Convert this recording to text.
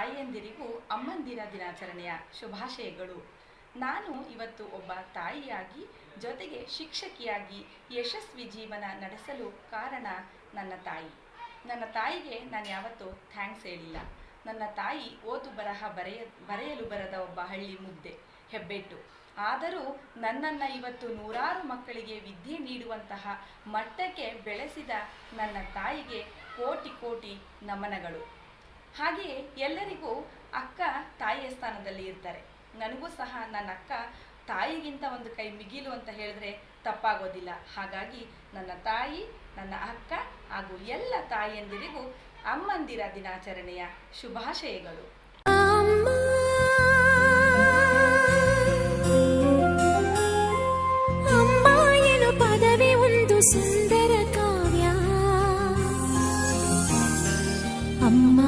ತಾಯಿಯಂದಿರಿಗೂ ಅಮ್ಮಂದಿರ ದಿನಾಚರಣೆಯ ಶುಭಾಶಯಗಳು. ನಾನು ಇವತ್ತು ಒಬ್ಬ ತಾಯಿಯಾಗಿ, ಜೊತೆಗೆ ಶಿಕ್ಷಕಿಯಾಗಿ ಯಶಸ್ವಿ ಜೀವನ ನಡೆಸಲು ಕಾರಣ ನನ್ನ ತಾಯಿ. ನನ್ನ ತಾಯಿಗೆ ನಾನು ಯಾವತ್ತೂ ಥ್ಯಾಂಕ್ಸ್ ಹೇಳಿಲ್ಲ. ನನ್ನ ತಾಯಿ ಓದು ಬರಹ ಬರೆಯ, ಬರೆಯಲು ಬರದ ಒಬ್ಬ ಹಳ್ಳಿ ಮುದ್ದೆ, ಹೆಬ್ಬೆಟ್ಟು. ಆದರೂ ನನ್ನನ್ನು ಇವತ್ತು ನೂರಾರು ಮಕ್ಕಳಿಗೆ ವಿದ್ಯೆ ನೀಡುವಂತಹ ಮಟ್ಟಕ್ಕೆ ಬೆಳೆಸಿದ ನನ್ನ ತಾಯಿಗೆ ಕೋಟಿ ಕೋಟಿ ನಮನಗಳು. ಹಾಗೆಯೇ ಎಲ್ಲರಿಗೂ ಅಕ್ಕ ತಾಯಿಯ ಸ್ಥಾನದಲ್ಲಿ ಇರ್ತಾರೆ. ನನಗೂ ಸಹ ನನ್ನ ಅಕ್ಕ ತಾಯಿಗಿಂತ ಒಂದು ಕೈ ಮಿಗಿಲು ಅಂತ ಹೇಳಿದ್ರೆ ತಪ್ಪಾಗೋದಿಲ್ಲ. ಹಾಗಾಗಿ ನನ್ನ ತಾಯಿ, ನನ್ನ ಅಕ್ಕ ಹಾಗೂ ಎಲ್ಲ ತಾಯಿಯಂದಿರಿಗೂ ಅಮ್ಮಂದಿರ ದಿನಾಚರಣೆಯ ಶುಭಾಶಯಗಳು. ಪದವಿ ಒಂದು ಸುಂದರ ಕಾವ್ಯ. ಅಮ್ಮ